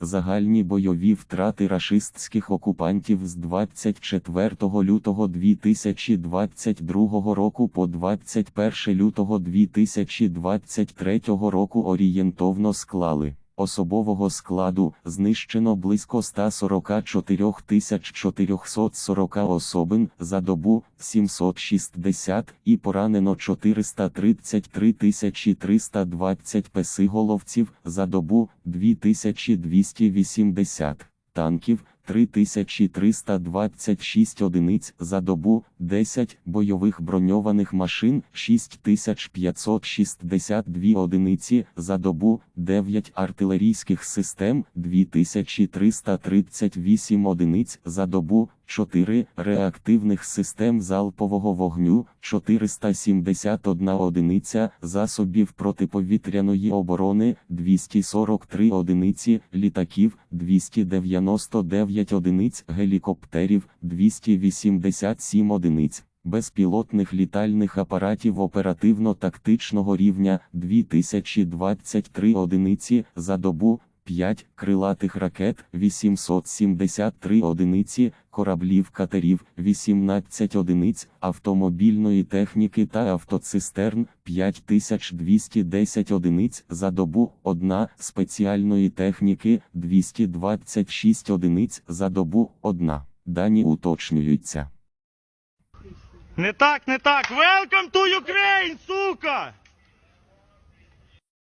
Загальні бойові втрати рашистських окупантів з 24 лютого 2022 року по 21 лютого 2023 року орієнтовно склали. Особового складу знищено близько 144 440 особин за добу 760 і поранено 433 320 песиголовців за добу 2280 танків. 3326 одиниць за добу, 10 бойових броньованих машин, 6562 одиниці за добу, 9 артилерійських систем, 2338 одиниць за добу, 4 реактивних систем залпового вогню, 471 одиниця засобів протиповітряної оборони, 243 одиниці літаків, 299 одиниць гелікоптерів, 287 одиниць. Безпілотних літальних апаратів оперативно-тактичного рівня 2023 одиниці за добу, 5 крилатих ракет 873 одиниці, кораблів катерів 18 одиниць, автомобільної техніки та автоцистерн 5210 одиниць за добу, 1 спеціальної техніки 226 одиниць за добу, 1. Дані уточнюються. Не так, не так. Welcome to Ukraine!